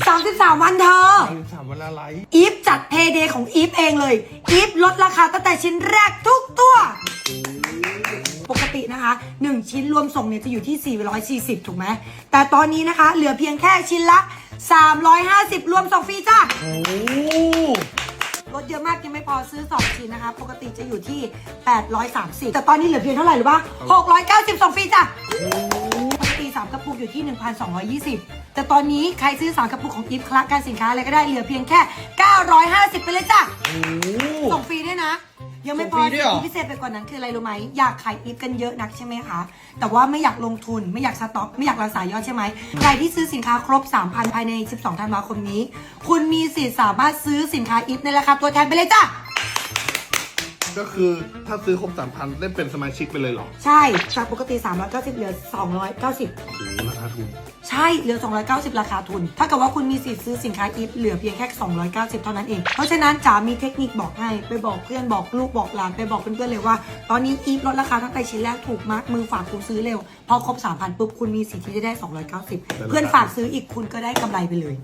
33 วันเธอ สามวันละไลฟ์อีฟจัดเพย์เดย์ของอีฟเองเลย อีฟลดราคาตั้งแต่ชิ้นแรกทุกตัว ปกตินะคะ 1 ชิ้นรวมส่งเนี่ยจะอยู่ที่ 440 ถูกไหม แต่ตอนนี้นะคะ เหลือเพียงแค่ชิ้นละ 350 รวมส่งฟรีจ้า โอ้ลดเยอะมากยังไม่พอซื้อ 2 ชิ้นนะคะ ปกติจะอยู่ที่ 830 แต่ตอนนี้เหลือเพียงเท่าไหร่หรือปะ690ส่งฟรีจ้ะปกติ 3 กระปุกอยู่ที่ 1,220 แต่ตอนนี้ใครซื้อ3กระปุกของอีฟคลักการสินค้าอะไรก็ได้เหลือเพียงแค่ 950 ไปเลยจ้ะโหส่งฟรีด้วยนะ ยังไม่พอส่งฟรีด้วยเหรอ ที่พิเศษไปกว่านั้นคืออะไรรู้ไหมอยากขายอีฟกันเยอะนักใช่ไหมคะแต่ว่าไม่อยากลงทุนไม่อยากสต็อกไม่อยากรักษายอดใช่ไหมใครที่ซื้อสินค้าครบ 3,000 ภายใน 12 ธันวาคมนี้ คุณมีสิทธิ์สามารถซื้อสินค้าอีฟในราคาตัวแทนไปเลยจ้ะ ก็คือถ้าซื้อครบสามพันได้เป็นสมาชิกไปเลยเหรอใช่จากปกติ 390 เหลือ 290 โอ้โหราคาถูกใช่ เหลือ 290 ราคาทุน ถ้าเกิดว่าคุณมีสิทธิ์ซื้อสินค้าอีฟเหลือเพียงแค่ 290 เท่านั้นเอง เพราะฉะนั้นจ๋ามีเทคนิคบอกให้ ไปบอกเพื่อนบอกลูกบอกหลานไปบอกเพื่อนๆเลยว่า ตอนนี้อีฟลดราคาตั้งแต่ชิ้นแรกถูกมากมือฝากคุณซื้อเร็ว พอครบ 3,000 ปุ๊บคุณมีสิทธิ์ที่จะได้ 290 เพื่อนฝากซื้ออีกคุณก็ได้กำไรไปเลย